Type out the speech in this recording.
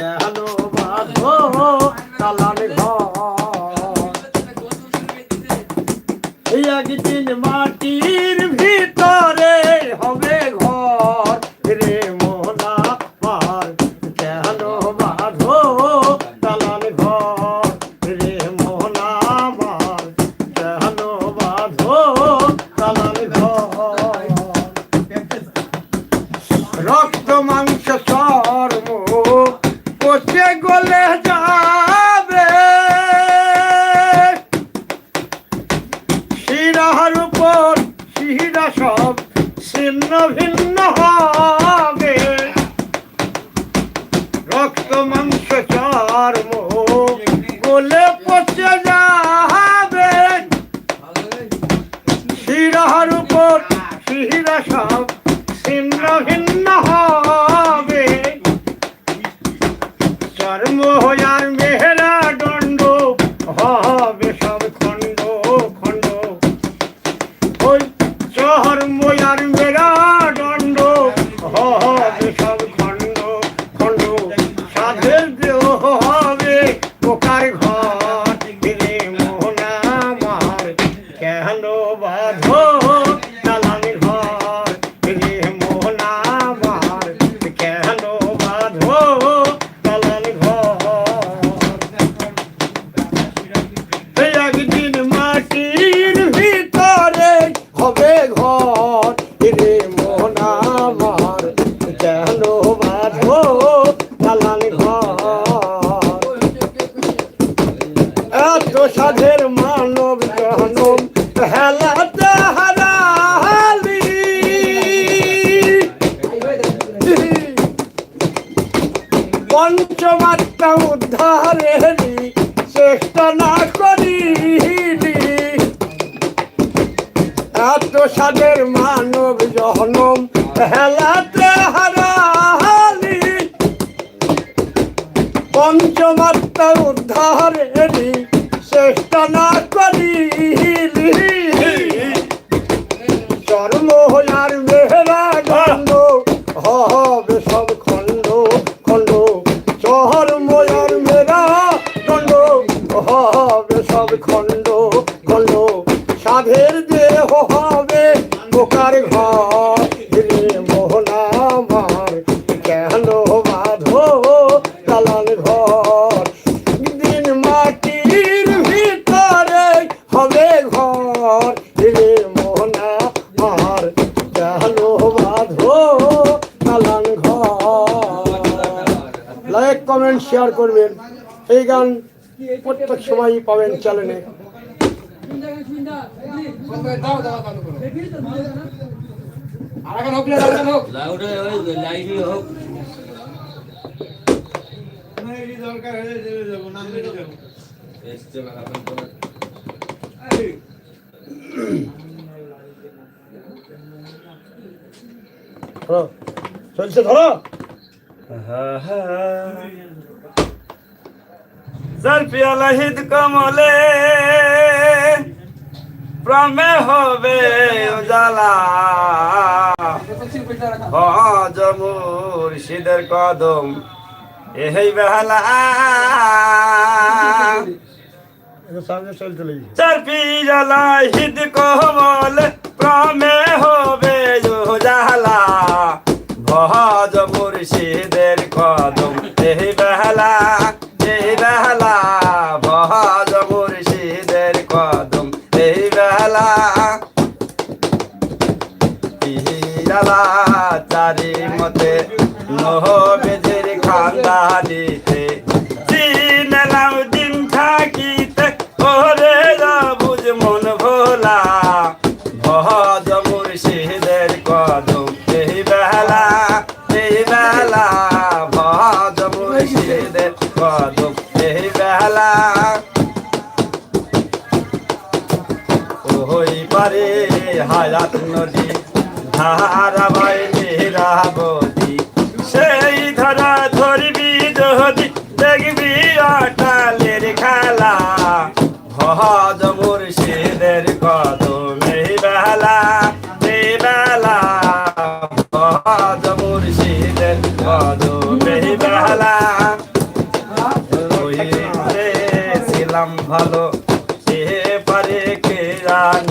কেন বাঁধো দালান ঘর? একদিন মাটির মাংস চর্ম গলে পচে সাধের মানব জনম, হেলাতে হারালি। পঞ্চমাত্রা উদ্ধারেরই চেষ্টা না করিলি। এত সাদের মানব জনম, হেলাতে হবে সব খণ্ড খণ্ড। সাধের দেহ হবে পোকার ঘর। মোহনা মার কেন বাঁধো দালান ঘর? দিন মাটির ভিতরে হবে ঘর। রে মোহনা মার কেন বাঁধো দালান ঘর? লাইক, কমেন্ট, শেয়ার করবেন। এই গান প্রত্যেক সময়ই পাবেন চ্যানেলে। ওই লাইভই হোক এসছে এখন তোমার ধরো। চলছে ধরো জলপিয়া লাহিদ কমলে। প্রমে হবে উজালা। হজমুর সিদের কদম এই বেহালা। চরপিয়া লাহিদ কমল প্রমে হবে উজালা। ভজ মুর্শিদের কদম এই বেহালা। এই বেহালা ভজ মুর্শিদের কদম এই ইহিরালা চারি মতে নহবেদের খান্দানিতে পারে হায়াত নদী ধারাবাই মেহরাবতী সেই ধরা ধরবি যদি, দেখবি অটালের খেলা। হজ মুর্শিদের কদমে বেলা বেলা। হজ মুর্শিদের কদমে বেলা। ছিলাম ভালো সে পারে কে জান